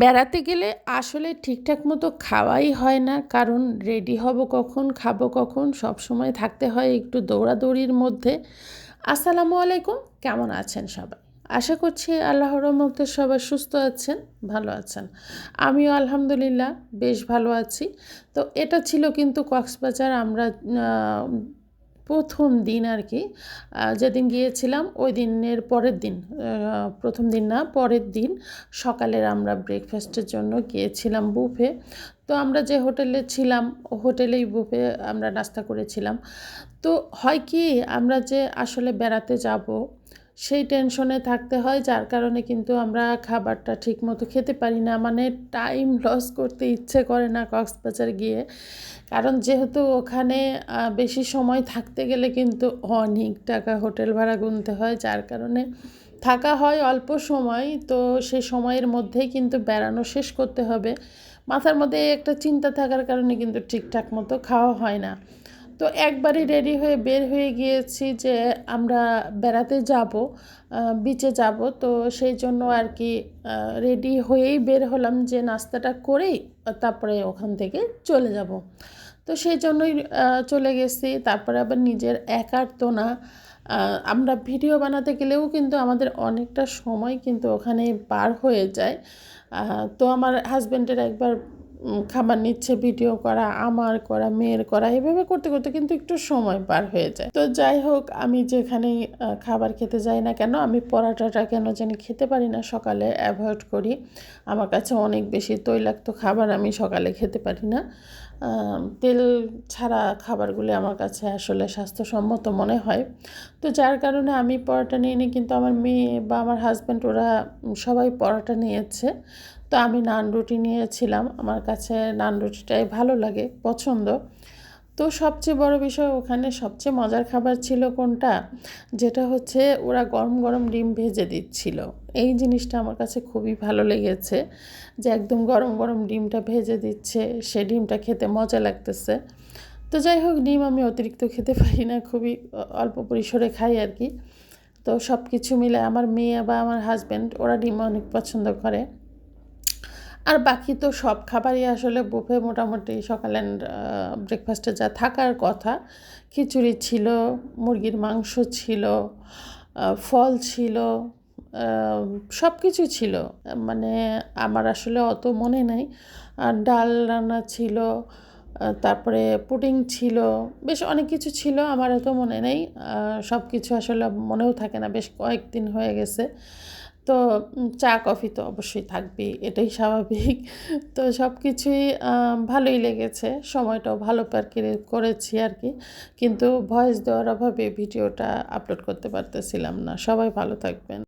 বেড়াতে গেলে আসলে ঠিকঠাক মতো খাওয়াই হয় না। কারণ রেডি হব কখন, খাব কখন, সব সময় থাকতে হয় একটু দৌড়াদৌড়ির মধ্যে। আসসালামু আলাইকুম, কেমন আছেন সবাই? আশা করছি আল্লাহর রহমতে সবাই সুস্থ আছেন, ভালো আছেন। আমিও আলহামদুলিল্লাহ বেশ ভালো আছি। তো এটা ছিল কিন্তু কক্সবাজার, আমরা প্রথম দিন আর কি। যেদিন গিয়েছিলাম ওই দিনের পরের দিন প্রথম দিন না, পরের দিন সকালের আমরা ব্রেকফাস্টের জন্য গিয়েছিলাম বুফে তো আমরা যে হোটেলে ছিলাম, হোটেলেই বুফে আমরা নাস্তা করেছিলাম। তো হয় কি আমরা যে আসলে বেড়াতে যাব সেই টেনশনে থাকতে হয়, যার কারণে কিন্তু আমরা খাবারটা ঠিক মতো খেতে পারি না। মানে টাইম লস করতে ইচ্ছে করে না কক্সবাজার গিয়ে। কারণ যেহেতু ওখানে বেশি সময় থাকতে গেলে কিন্তু অনেক টাকা হোটেল ভাড়া গুনতে হয়, যার কারণে থাকা হয় অল্প সময়। তো সেই সময়ের মধ্যেই কিন্তু বেড়ানো শেষ করতে হবে। মাথার মধ্যে একটা চিন্তা থাকার কারণে কিন্তু ঠিকঠাক মতো খাওয়া হয় না। তো একবারই রেডি হয়ে বের হয়ে গিয়েছি যে আমরা বেড়াতে যাব বিচে যাব। তো সেই জন্য আর কি রেডি হয়েই বের হলাম যে নাস্তাটা করেই তারপরে ওখান থেকে চলে যাব। তো সেই জন্যই চলে গেছি। তারপরে আবার নিজের একার তো না আমরা ভিডিও বানাতে গেলেও কিন্তু আমাদের অনেকটা সময় কিন্তু ওখানে পার হয়ে যায়। তো আমার হাজব্যান্ডের একবার খাবার নিচ্ছে ভিডিও করা, আমার করা, মেয়ের করা, এভাবে করতে করতে কিন্তু একটু সময় পার হয়ে যায়। তো যাই হোক, আমি যেখানে খাবার খেতে যাই না কেন, আমি পরাটাটা কেন জানি খেতে পারি না, সকালে অ্যাভয়েড করি। আমার কাছে অনেক বেশি তৈলাক্ত খাবার আমি সকালে খেতে পারি না। তেল ছাড়া খাবারগুলি আমার কাছে আসলে স্বাস্থ্যসম্মত মনে হয়। তো যার কারণে আমি পরোটা নিয়ে নিই কিন্তু আমার মেয়ে বা আমার হাজব্যান্ড ওরা সবাই পরোটা নিয়েছে। তো আমি নান রুটি নিয়েছিলাম। আমার কাছে নান রুটিটাই ভালো লাগে, পছন্দ। তো সবচেয়ে বড় বিষয় ওখানে সবচেয়ে মজার খাবার ছিল কোনটা? যেটা হচ্ছে ওরা গরম গরম ডিম ভেজে দিচ্ছিল। এই জিনিসটা আমার কাছে খুবই ভালো লেগেছে, যে একদম গরম গরম ডিমটা ভেজে দিচ্ছে, সে ডিমটা খেতে মজা লাগতেছে। তো যাই হোক, ডিম আমি অতিরিক্ত খেতে পারি না, খুবই অল্প পরিসরে খাই আর কি। তো সব কিছু মিলে আমার মেয়ে বা আমার হাজব্যান্ড ওরা ডিম অনেক পছন্দ করে। আর বাকি তো সব খাবারই আসলে বুফে মোটামুটি সকালের ব্রেকফাস্টে যা থাকার কথা। খিচুড়ি ছিল, মুরগির মাংস ছিল ফল ছিল সব কিছু ছিল। মানে আমার আসলে অত মনে নেই। আর ডাল রান্না ছিল তারপরে পুডিং ছিল, বেশ অনেক কিছু ছিল, আমার এত মনে নেই। সব কিছু আসলে মনেও থাকে না, বেশ কয়েকদিন হয়ে গেছে। তো চা, কফি তো অবশ্যই থাকবেই, এটাই স্বাভাবিক। তো সব কিছুই ভালোই লেগেছে, সময়টাও ভালো পার করেছি আর কি কিন্তু ভয়েস দেওয়ার অভাবে ভিডিওটা আপলোড করতে পারতেছিলাম না। সবাই ভালো থাকবেন।